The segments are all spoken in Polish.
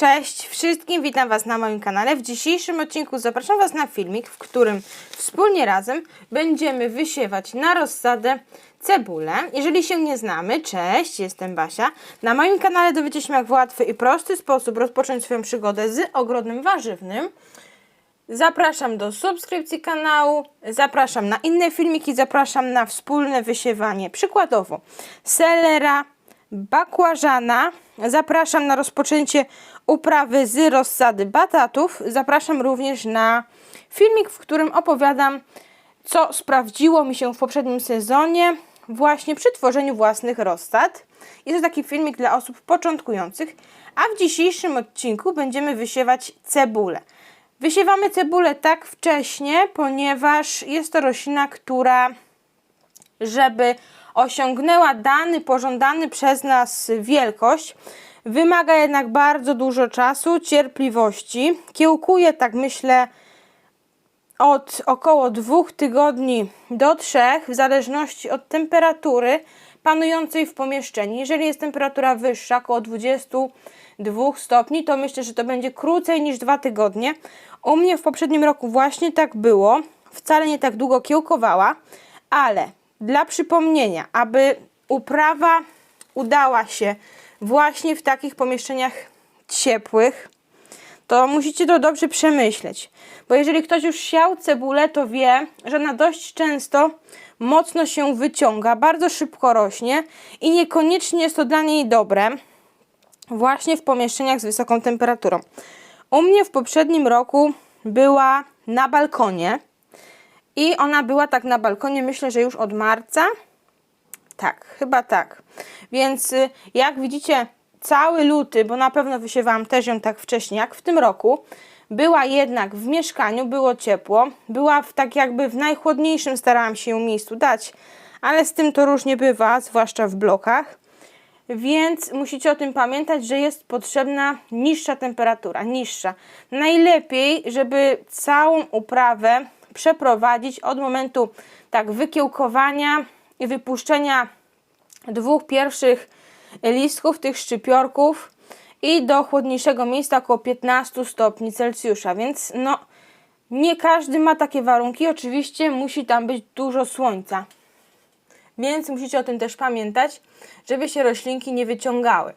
Cześć wszystkim, witam Was na moim kanale. W dzisiejszym odcinku zapraszam Was na filmik, w którym wspólnie razem będziemy wysiewać na rozsadę cebulę. Jeżeli się nie znamy, cześć, jestem Basia. Na moim kanale dowiecie się jak w łatwy i prosty sposób rozpocząć swoją przygodę z ogrodem warzywnym. Zapraszam do subskrypcji kanału, zapraszam na inne filmiki, zapraszam na wspólne wysiewanie. Przykładowo selera, bakłażana. Zapraszam na rozpoczęcie uprawy z rozsady batatów. Zapraszam również na filmik, w którym opowiadam, co sprawdziło mi się w poprzednim sezonie właśnie przy tworzeniu własnych rozsad. Jest to taki filmik dla osób początkujących, a w dzisiejszym odcinku będziemy wysiewać cebulę. Wysiewamy cebulę tak wcześnie, ponieważ jest to roślina, która żeby osiągnęła dany, pożądany przez nas wielkość, wymaga jednak bardzo dużo czasu, cierpliwości. Kiełkuje, tak myślę, od około dwóch tygodni do trzech, w zależności od temperatury panującej w pomieszczeniu. Jeżeli jest temperatura wyższa, około 22 stopni, to myślę, że to będzie krócej niż dwa tygodnie. U mnie w poprzednim roku właśnie tak było. Wcale nie tak długo kiełkowała, ale dla przypomnienia, aby uprawa udała się właśnie w takich pomieszczeniach ciepłych, to musicie to dobrze przemyśleć. Bo jeżeli ktoś już siał cebulę, to wie, że ona dość często mocno się wyciąga, bardzo szybko rośnie i niekoniecznie jest to dla niej dobre właśnie w pomieszczeniach z wysoką temperaturą. U mnie w poprzednim roku była na balkonie i ona była tak na balkonie, myślę, że już od marca. Tak, chyba tak. Więc y, jak widzicie, cały luty, bo na pewno wysiewałam też ją tak wcześnie jak w tym roku, była jednak w mieszkaniu, było ciepło, była w tak jakby w najchłodniejszym starałam się ją miejscu dać, ale z tym to różnie bywa, zwłaszcza w blokach. Więc musicie o tym pamiętać, że jest potrzebna niższa temperatura, niższa. Najlepiej, żeby całą uprawę przeprowadzić od momentu tak wykiełkowania i wypuszczenia dwóch pierwszych listków, tych szczypiorków i do chłodniejszego miejsca około 15 stopni Celsjusza, więc no nie każdy ma takie warunki, oczywiście musi tam być dużo słońca. Więc musicie o tym też pamiętać, żeby się roślinki nie wyciągały.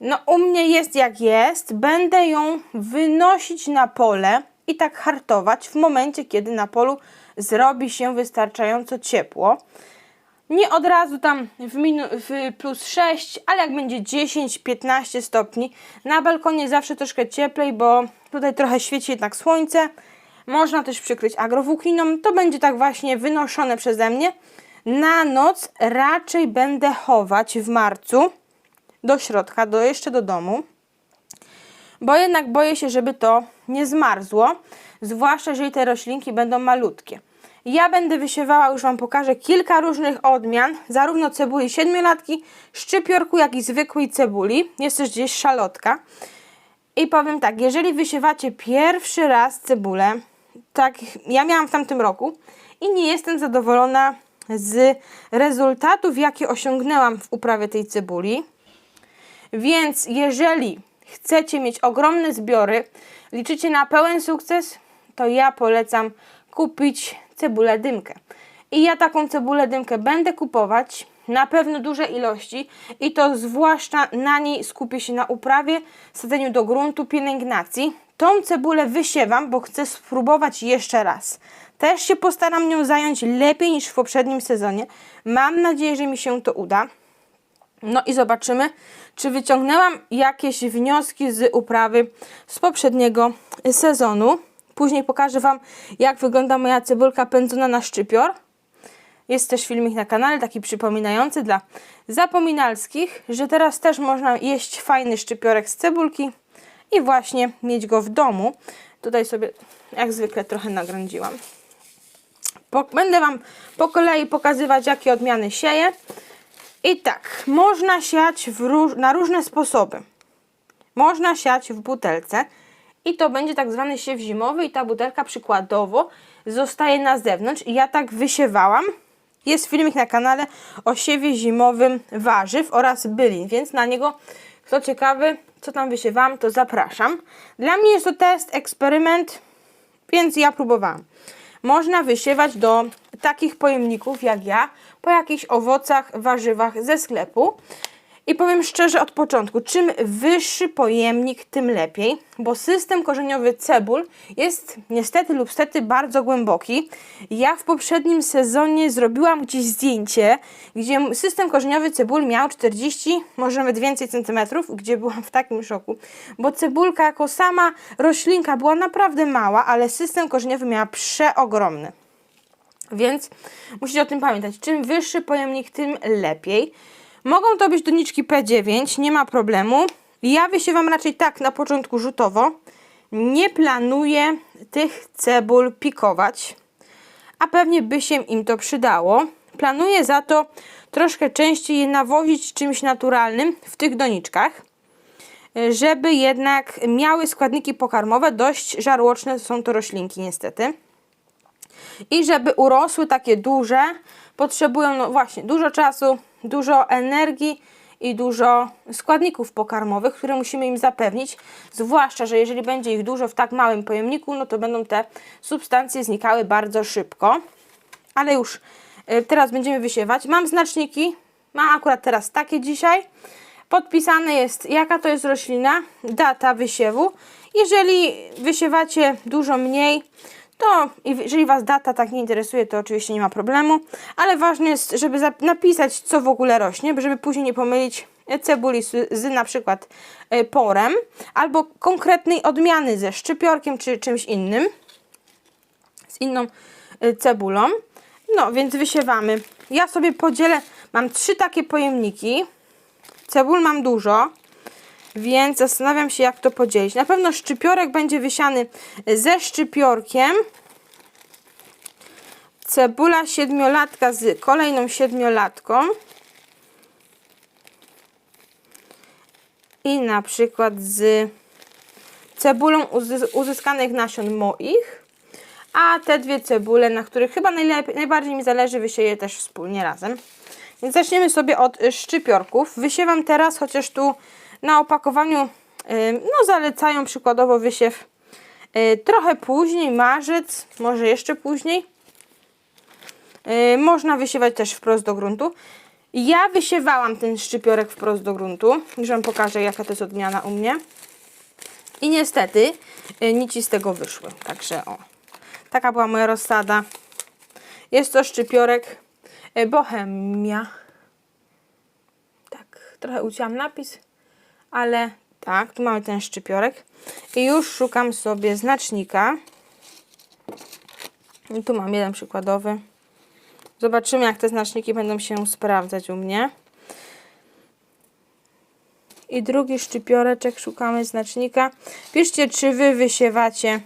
No u mnie jest jak jest, będę ją wynosić na pole i tak hartować w momencie, kiedy na polu zrobi się wystarczająco ciepło. Nie od razu tam w, w plus 6, ale jak będzie 10-15 stopni. Na balkonie zawsze troszkę cieplej, bo tutaj trochę świeci jednak słońce. Można też przykryć agrowłókniną. To będzie tak właśnie wynoszone przeze mnie. Na noc raczej będę chować w marcu do środka, do jeszcze do domu bo jednak boję się, żeby to nie zmarzło, zwłaszcza jeżeli te roślinki będą malutkie. Ja będę wysiewała, już Wam pokażę, kilka różnych odmian, zarówno cebuli siedmiolatki, szczypiorku, jak i zwykłej cebuli. Jest też gdzieś szalotka. I powiem tak, jeżeli wysiewacie pierwszy raz cebulę, tak ja miałam w tamtym roku i nie jestem zadowolona z rezultatów, jakie osiągnęłam w uprawie tej cebuli, więc jeżeli chcecie mieć ogromne zbiory, liczycie na pełen sukces, to ja polecam kupić cebulę dymkę. I ja taką cebulę dymkę będę kupować, na pewno duże ilości i to zwłaszcza na niej skupię się na uprawie, sadzeniu do gruntu, pielęgnacji. Tą cebulę wysiewam, bo chcę spróbować jeszcze raz. Też się postaram nią zająć lepiej niż w poprzednim sezonie. Mam nadzieję, że mi się to uda. No i zobaczymy, czy wyciągnęłam jakieś wnioski z uprawy z poprzedniego sezonu. Później pokażę Wam, jak wygląda moja cebulka pędzona na szczypior. Jest też filmik na kanale, taki przypominający dla zapominalskich, że teraz też można jeść fajny szczypiorek z cebulki i właśnie mieć go w domu. Tutaj sobie, jak zwykle, trochę nagrądziłam. Po, będę Wam po kolei pokazywać, jakie odmiany sieję. I tak, można siać róż na różne sposoby. Można siać w butelce i to będzie tak zwany siew zimowy i ta butelka przykładowo zostaje na zewnątrz. I ja tak wysiewałam. Jest filmik na kanale o siewie zimowym warzyw oraz bylin, więc na niego Kto ciekawy, co tam wysiewam, to zapraszam. Dla mnie jest to test, eksperyment, więc ja próbowałam. Można wysiewać do takich pojemników jak ja, po jakichś owocach, warzywach ze sklepu. I powiem szczerze od początku, czym wyższy pojemnik, tym lepiej, bo system korzeniowy cebul jest niestety lub stety bardzo głęboki. Ja w poprzednim sezonie zrobiłam gdzieś zdjęcie, gdzie system korzeniowy cebul miał 40, może nawet więcej centymetrów, gdzie byłam w takim szoku, bo cebulka jako sama roślinka była naprawdę mała, ale system korzeniowy miała przeogromny. Więc musicie o tym pamiętać. Czym wyższy pojemnik, tym lepiej. Mogą to być doniczki P9, nie ma problemu. Ja wysiewam raczej tak na początku rzutowo. Nie planuję tych cebul pikować, a pewnie by się im to przydało. Planuję za to troszkę częściej je nawozić czymś naturalnym w tych doniczkach, żeby jednak miały składniki pokarmowe. Dość żarłoczne są to roślinki niestety. I żeby urosły takie duże, potrzebują no właśnie dużo czasu, dużo energii i dużo składników pokarmowych, które musimy im zapewnić. Zwłaszcza, że jeżeli będzie ich dużo w tak małym pojemniku, no to będą te substancje znikały bardzo szybko. Ale już y, teraz będziemy wysiewać. Mam znaczniki, mam akurat teraz takie dzisiaj. Podpisane jest jaka to jest roślina, data wysiewu. Jeżeli wysiewacie dużo mniej, to jeżeli Was data tak nie interesuje, to oczywiście nie ma problemu, ale ważne jest, żeby napisać, co w ogóle rośnie, żeby później nie pomylić cebuli z, z na przykład e, porem, albo konkretnej odmiany ze szczypiorkiem czy czymś innym, z inną e, cebulą. No, więc wysiewamy. Ja sobie podzielę, mam trzy takie pojemniki, cebul mam dużo, więc zastanawiam się, jak to podzielić. Na pewno szczypiorek będzie wysiany ze szczypiorkiem. Cebula siedmiolatka z kolejną siedmiolatką. I na przykład z cebulą uzyskanych nasion moich. A te dwie cebule, na których chyba najbardziej mi zależy, wysieję też wspólnie razem. Więc zaczniemy sobie od szczypiorków. Wysiewam teraz, chociaż tu na opakowaniu no, zalecają przykładowo wysiew y, trochę później, marzec, może jeszcze później. Y, można wysiewać też wprost do gruntu. Ja wysiewałam ten szczypiorek wprost do gruntu. Już Wam pokażę, jaka to jest odmiana u mnie. I niestety y, nici z tego wyszły. Także o. Taka była moja rozsada. Jest to szczypiorek Bohemia. Tak, trochę ucięłam napis ale tak, tu mamy ten szczypiorek i już szukam sobie znacznika. I tu mam jeden przykładowy. Zobaczymy, jak te znaczniki będą się sprawdzać u mnie. I drugi szczypioreczek, szukamy znacznika. Piszcie, czy Wy wysiewacie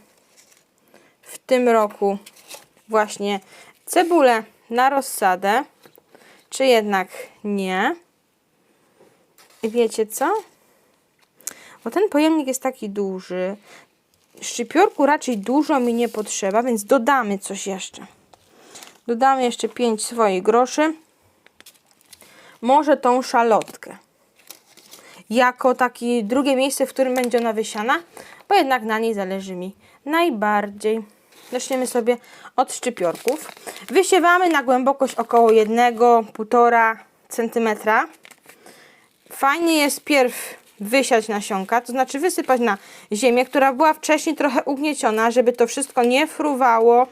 w tym roku właśnie cebulę na rozsadę, czy jednak nie. I wiecie co? Bo ten pojemnik jest taki duży. Szczypiorku raczej dużo mi nie potrzeba, więc dodamy coś jeszcze. Dodamy jeszcze 5 swoich groszy. Może tą szalotkę. Jako takie drugie miejsce, w którym będzie ona wysiana, bo jednak na niej zależy mi najbardziej. Zaczniemy sobie od szczypiorków. Wysiewamy na głębokość około 1-1,5 cm. Fajnie jest pierw wysiać nasionka, to znaczy wysypać na ziemię, która była wcześniej trochę ugnieciona, żeby to wszystko nie fruwało,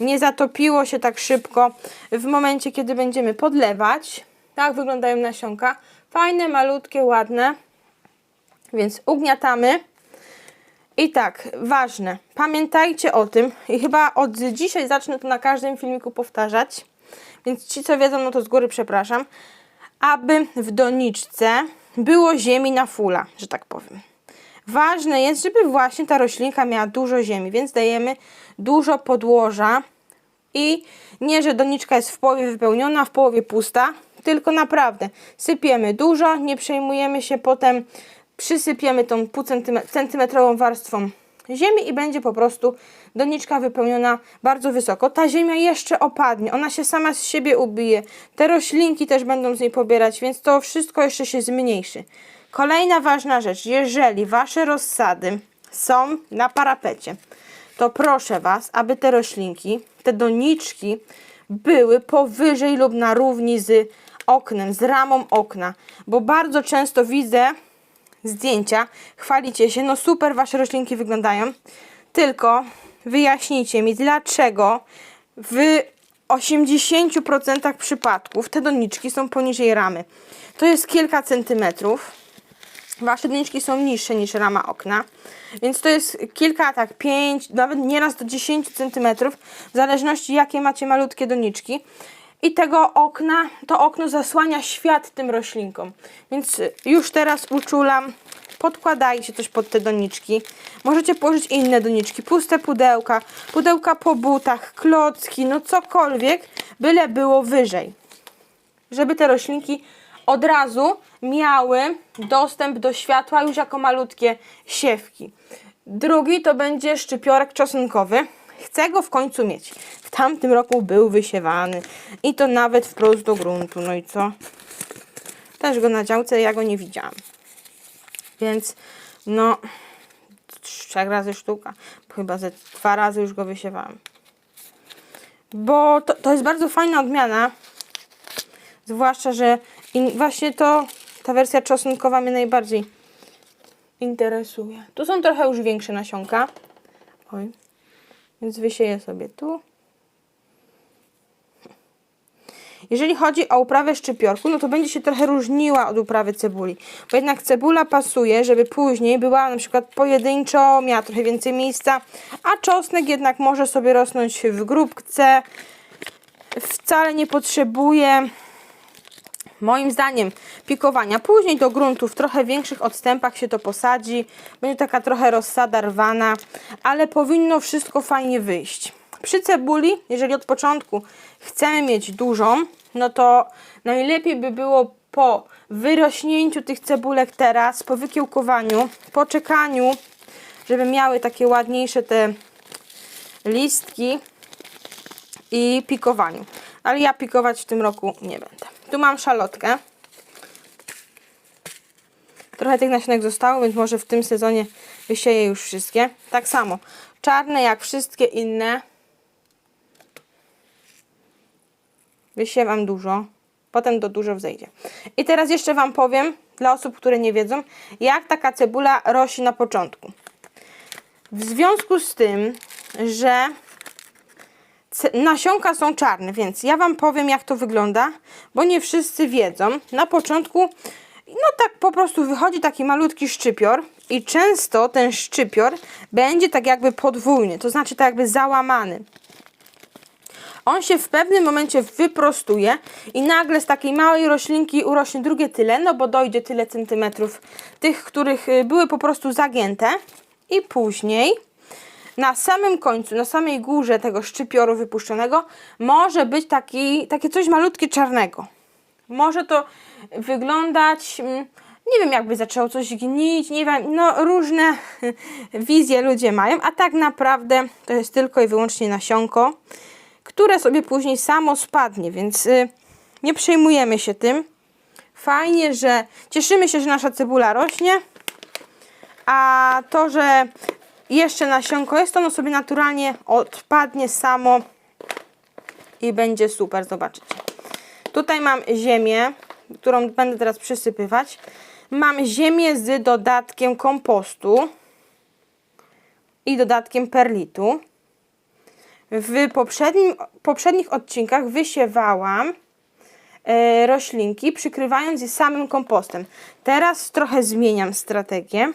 nie zatopiło się tak szybko w momencie, kiedy będziemy podlewać. Tak wyglądają nasionka. Fajne, malutkie, ładne. Więc ugniatamy. I tak, ważne, pamiętajcie o tym i chyba od dzisiaj zacznę to na każdym filmiku powtarzać, więc ci co wiedzą, no to z góry przepraszam, aby w doniczce było ziemi na fula, że tak powiem. Ważne jest, żeby właśnie ta roślinka miała dużo ziemi, więc dajemy dużo podłoża i nie, że doniczka jest w połowie wypełniona, w połowie pusta, tylko naprawdę sypiemy dużo, nie przejmujemy się potem, przysypiemy tą pół centymetrową warstwą ziemi i będzie po prostu doniczka wypełniona bardzo wysoko. Ta ziemia jeszcze opadnie, ona się sama z siebie ubije. Te roślinki też będą z niej pobierać, więc to wszystko jeszcze się zmniejszy. Kolejna ważna rzecz, jeżeli wasze rozsady są na parapecie, to proszę was, aby te roślinki, te doniczki były powyżej lub na równi z oknem, z ramą okna, bo bardzo często widzę zdjęcia, chwalicie się, no super wasze roślinki wyglądają, tylko wyjaśnijcie mi, dlaczego w 80% przypadków te doniczki są poniżej ramy. To jest kilka centymetrów. Wasze doniczki są niższe niż rama okna, więc to jest kilka, tak, 5, nawet nieraz do 10 centymetrów, w zależności jakie macie malutkie doniczki. I tego okna, to okno zasłania świat tym roślinkom. Więc już teraz uczulam, podkładajcie coś pod te doniczki. Możecie położyć inne doniczki, puste pudełka, pudełka po butach, klocki, no cokolwiek, byle było wyżej. Żeby te roślinki od razu miały dostęp do światła już jako malutkie siewki. Drugi to będzie szczypiorek czosnkowy. Chcę go w końcu mieć. W tamtym roku był wysiewany i to nawet wprost do gruntu. No i co? Też go na działce, ja go nie widziałam. Więc no, trzech razy sztuka. Chyba ze dwa razy już go wysiewałam. Bo to, to jest bardzo fajna odmiana. Zwłaszcza, że właśnie to, ta wersja czosnkowa mnie najbardziej interesuje. Tu są trochę już większe nasionka. Oj. Więc wysieję sobie tu. Jeżeli chodzi o uprawę szczypiorku, no to będzie się trochę różniła od uprawy cebuli. Bo jednak cebula pasuje, żeby później była na przykład pojedynczo, miała trochę więcej miejsca, a czosnek jednak może sobie rosnąć w grupce. Wcale nie potrzebuje moim zdaniem pikowania. Później do gruntu w trochę większych odstępach się to posadzi. Będzie taka trochę rozsada rwana, ale powinno wszystko fajnie wyjść. Przy cebuli, jeżeli od początku chcemy mieć dużą, no to najlepiej by było po wyrośnięciu tych cebulek teraz, po wykiełkowaniu, po czekaniu, żeby miały takie ładniejsze te listki i pikowaniu. Ale ja pikować w tym roku nie będę. Tu mam szalotkę. Trochę tych nasionek zostało, więc może w tym sezonie wysieję już wszystkie. Tak samo, czarne jak wszystkie inne. Wysiewam dużo, potem do dużo wzejdzie. I teraz jeszcze Wam powiem, dla osób, które nie wiedzą, jak taka cebula rośnie na początku. W związku z tym, że nasionka są czarne, więc ja Wam powiem, jak to wygląda, bo nie wszyscy wiedzą. Na początku, no tak po prostu wychodzi taki malutki szczypior i często ten szczypior będzie tak jakby podwójny, to znaczy tak jakby załamany. On się w pewnym momencie wyprostuje i nagle z takiej małej roślinki urośnie drugie tyle, no bo dojdzie tyle centymetrów tych, których y, były po prostu zagięte i później na samym końcu, na samej górze tego szczypioru wypuszczonego może być taki, takie coś malutkie czarnego. Może to wyglądać, mm, nie wiem, jakby zaczęło coś gnić, nie wiem, no różne wizje ludzie mają, a tak naprawdę to jest tylko i wyłącznie nasionko, które sobie później samo spadnie, więc y, nie przejmujemy się tym. Fajnie, że cieszymy się, że nasza cebula rośnie, a to, że jeszcze nasionko jest, ono sobie naturalnie odpadnie samo i będzie super, zobaczycie. Tutaj mam ziemię, którą będę teraz przysypywać. Mam ziemię z dodatkiem kompostu i dodatkiem perlitu. W poprzednim, poprzednich odcinkach wysiewałam e, roślinki, przykrywając je samym kompostem. Teraz trochę zmieniam strategię.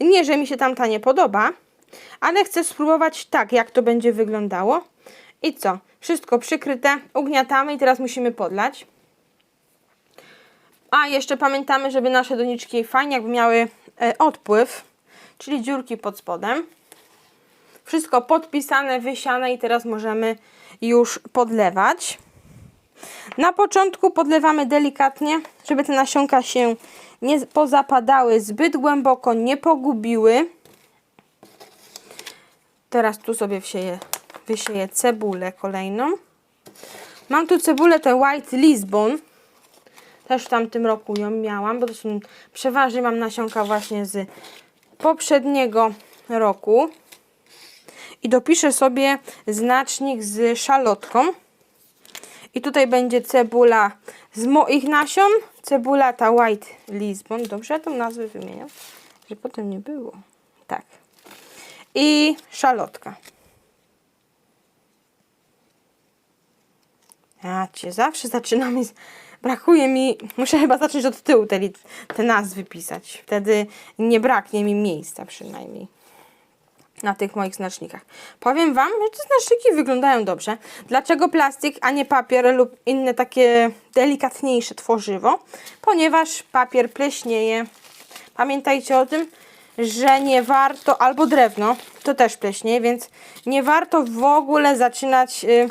Nie, że mi się tamta nie podoba, ale chcę spróbować tak, jak to będzie wyglądało. I co? Wszystko przykryte, ugniatamy i teraz musimy podlać. A jeszcze pamiętamy, żeby nasze doniczki fajnie jakby miały e, odpływ, czyli dziurki pod spodem. Wszystko podpisane, wysiane i teraz możemy już podlewać. Na początku podlewamy delikatnie, żeby te nasionka się nie pozapadały zbyt głęboko, nie pogubiły. Teraz tu sobie wsieję, wysieję cebulę kolejną. Mam tu cebulę tę White Lisbon. Też w tamtym roku ją miałam, bo to są przeważnie mam nasionka właśnie z poprzedniego roku. I dopiszę sobie znacznik z szalotką. I tutaj będzie cebula z moich nasion. Cebula ta White Lisbon. Dobrze ja tą nazwę wymieniam? Że potem nie było. Tak. I szalotka. Cię zawsze zaczynam z- brakuje mi, muszę chyba zacząć od tyłu te, te nazwy pisać. Wtedy nie braknie mi miejsca przynajmniej na tych moich znacznikach. Powiem Wam, że te znaczniki wyglądają dobrze. Dlaczego plastik, a nie papier lub inne takie delikatniejsze tworzywo? Ponieważ papier pleśnieje. Pamiętajcie o tym, że nie warto, albo drewno, to też pleśnieje, więc nie warto w ogóle zaczynać... Y,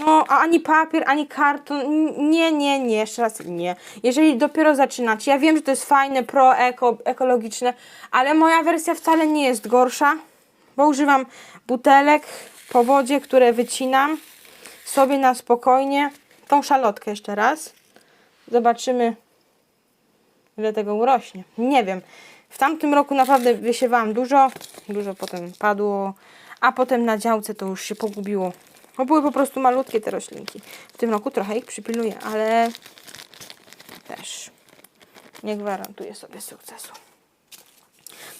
no, a ani papier, ani karton. Nie, nie, nie, jeszcze raz nie. Jeżeli dopiero zaczynacie, ja wiem, że to jest fajne, pro, eko, ekologiczne, ale moja wersja wcale nie jest gorsza, bo używam butelek po wodzie, które wycinam sobie na spokojnie. Tą szalotkę jeszcze raz. Zobaczymy, ile tego urośnie. Nie wiem. W tamtym roku naprawdę wysiewałam dużo, dużo potem padło, a potem na działce to już się pogubiło. Bo były po prostu malutkie te roślinki. W tym roku trochę ich przypilnuję, ale też nie gwarantuję sobie sukcesu.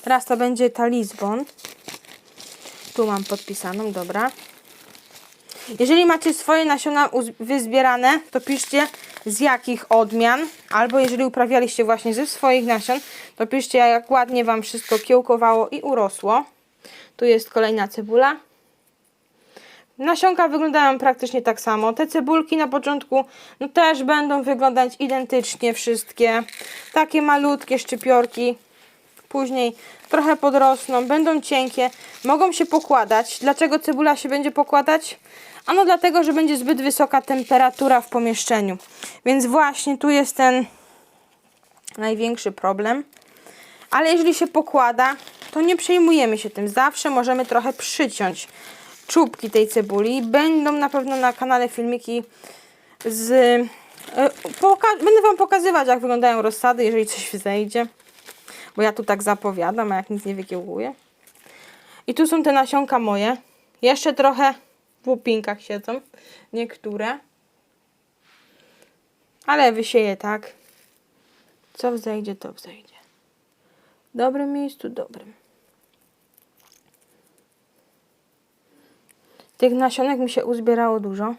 Teraz to będzie ta Lizbon. Tu mam podpisaną, dobra. Jeżeli macie swoje nasiona wyzbierane, to piszcie z jakich odmian, albo jeżeli uprawialiście właśnie ze swoich nasion, to piszcie jak ładnie Wam wszystko kiełkowało i urosło. Tu jest kolejna cebula. Nasionka wyglądają praktycznie tak samo. Te cebulki na początku no też będą wyglądać identycznie wszystkie. Takie malutkie szczypiorki. Później trochę podrosną, będą cienkie, mogą się pokładać. Dlaczego cebula się będzie pokładać? Ano dlatego, że będzie zbyt wysoka temperatura w pomieszczeniu. Więc właśnie tu jest ten największy problem. Ale jeżeli się pokłada, to nie przejmujemy się tym. Zawsze możemy trochę przyciąć czubki tej cebuli. Będą na pewno na kanale filmiki z... e, będę Wam pokazywać, jak wyglądają rozsady, jeżeli coś zejdzie. Bo ja tu tak zapowiadam, a jak nic nie wykiełkuję. I tu są te nasionka moje. Jeszcze trochę w łupinkach siedzą. Niektóre. Ale wysieję tak. Co wzejdzie, to wzejdzie. W dobrym miejscu, dobrym. Tych nasionek mi się uzbierało dużo.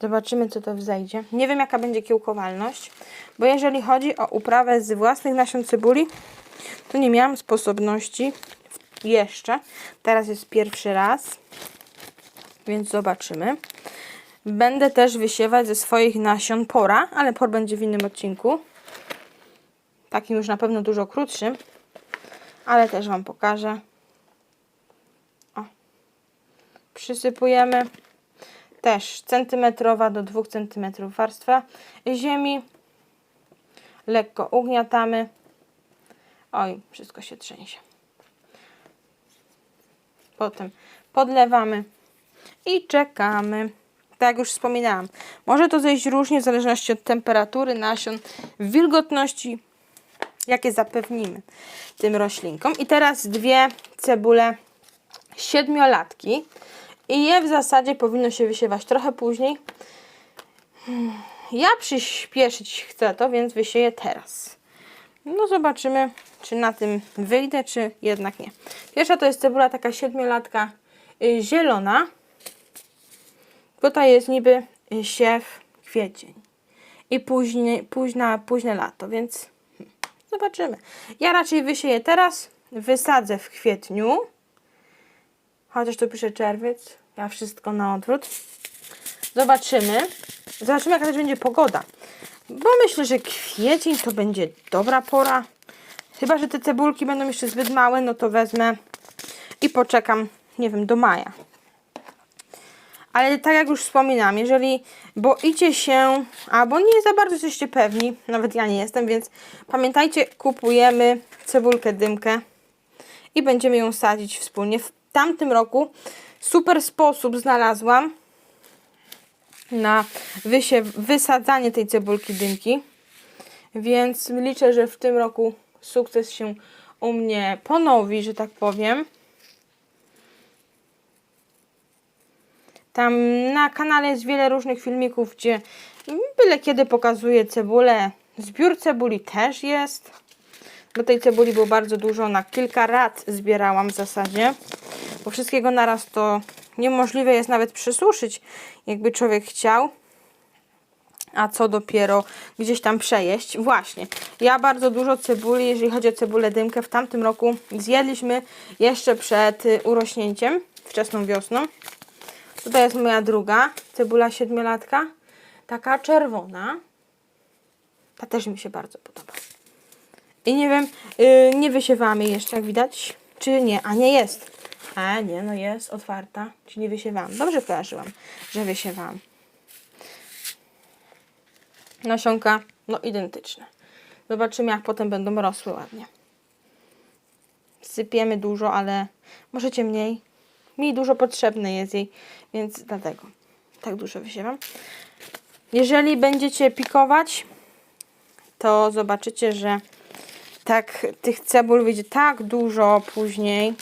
Zobaczymy, co to wzejdzie. Nie wiem, jaka będzie kiełkowalność, bo jeżeli chodzi o uprawę z własnych nasion cebuli, to nie miałam sposobności jeszcze. Teraz jest pierwszy raz, więc zobaczymy. Będę też wysiewać ze swoich nasion pora, ale por będzie w innym odcinku. Takim już na pewno dużo krótszym, ale też Wam pokażę. O. Przysypujemy też centymetrowa do 2 centymetrów warstwa ziemi. Lekko ugniatamy. Oj, wszystko się trzęsie. Potem podlewamy i czekamy. Tak jak już wspominałam, może to zejść różnie w zależności od temperatury nasion, wilgotności, jakie zapewnimy tym roślinkom. I teraz dwie cebule siedmiolatki. I je w zasadzie powinno się wysiewać trochę później. Hmm, Ja przyspieszyć chcę to, więc wysieję teraz. No zobaczymy, czy na tym wyjdę, czy jednak nie. Pierwsza to jest cebula taka siedmiolatka y, zielona. Tutaj jest niby siew kwiecień. I później, późna, późne lato, więc hmm, zobaczymy. Ja raczej wysieję teraz, wysadzę w kwietniu. Chociaż tu pisze czerwiec. Ja wszystko na odwrót. Zobaczymy. Zobaczymy, jaka też będzie pogoda. Bo myślę, że kwiecień to będzie dobra pora. Chyba, że te cebulki będą jeszcze zbyt małe, no to wezmę i poczekam, nie wiem, do maja. Ale tak jak już wspominam, jeżeli boicie się, albo nie za bardzo jesteście pewni, nawet ja nie jestem, więc pamiętajcie, kupujemy cebulkę dymkę i będziemy ją sadzić wspólnie. W tamtym roku super sposób znalazłam, na wysiew, wysadzanie tej cebulki dymki. Więc liczę, że w tym roku sukces się u mnie ponowi, że tak powiem. Tam na kanale jest wiele różnych filmików, gdzie byle kiedy pokazuję cebulę. Zbiór cebuli też jest. Bo tej cebuli było bardzo dużo, na kilka lat zbierałam w zasadzie. Bo wszystkiego naraz to niemożliwe jest nawet przysuszyć, jakby człowiek chciał. A co dopiero gdzieś tam przejeść. Właśnie, ja bardzo dużo cebuli, jeżeli chodzi o cebulę dymkę, w tamtym roku zjedliśmy jeszcze przed y, urośnięciem, wczesną wiosną. Tutaj jest moja druga cebula siedmiolatka, taka czerwona. Ta też mi się bardzo podoba. I nie wiem, yy, nie wysiewałam jej jeszcze, jak widać, czy nie. A nie jest. A nie, no jest otwarta. Czy nie wysiewałam? Dobrze kojarzyłam, że wysiewałam. Nasionka, no identyczne. Zobaczymy, jak potem będą rosły ładnie. Sypiemy dużo, ale możecie mniej. Mi dużo potrzebne jest jej, więc dlatego tak dużo wysiewam. Jeżeli będziecie pikować, to zobaczycie, że tak tych cebul wyjdzie tak dużo później,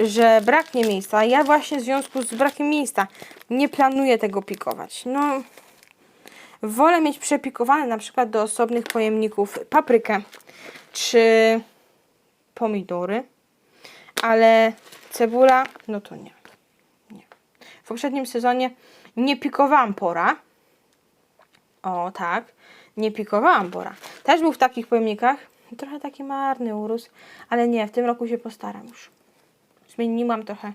że braknie miejsca. Ja właśnie w związku z brakiem miejsca nie planuję tego pikować. No, wolę mieć przepikowane na przykład do osobnych pojemników paprykę czy pomidory, ale cebula, no to nie. nie. W poprzednim sezonie nie pikowałam pora. O, tak. Nie pikowałam pora. Też był w takich pojemnikach. Trochę taki marny urósł, ale nie, w tym roku się postaram już. Zmieniłam trochę,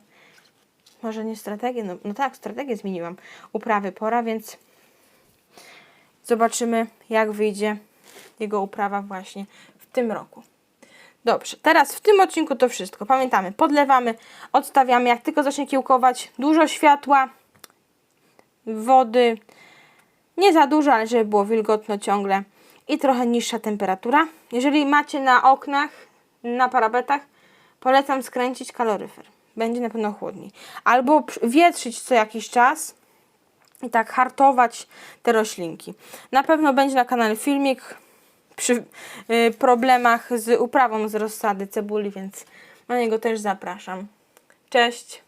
może nie strategię, no, no tak, strategię zmieniłam. Uprawy pora, więc zobaczymy, jak wyjdzie jego uprawa właśnie w tym roku. Dobrze, teraz w tym odcinku to wszystko. Pamiętamy, podlewamy, odstawiamy, jak tylko zacznie kiełkować, dużo światła, wody, nie za dużo, ale żeby było wilgotno ciągle i trochę niższa temperatura. Jeżeli macie na oknach, na parapetach, polecam skręcić kaloryfer. Będzie na pewno chłodniej. Albo wietrzyć co jakiś czas i tak hartować te roślinki. Na pewno będzie na kanale filmik przy y, problemach z uprawą z rozsady cebuli, więc na niego też zapraszam. Cześć!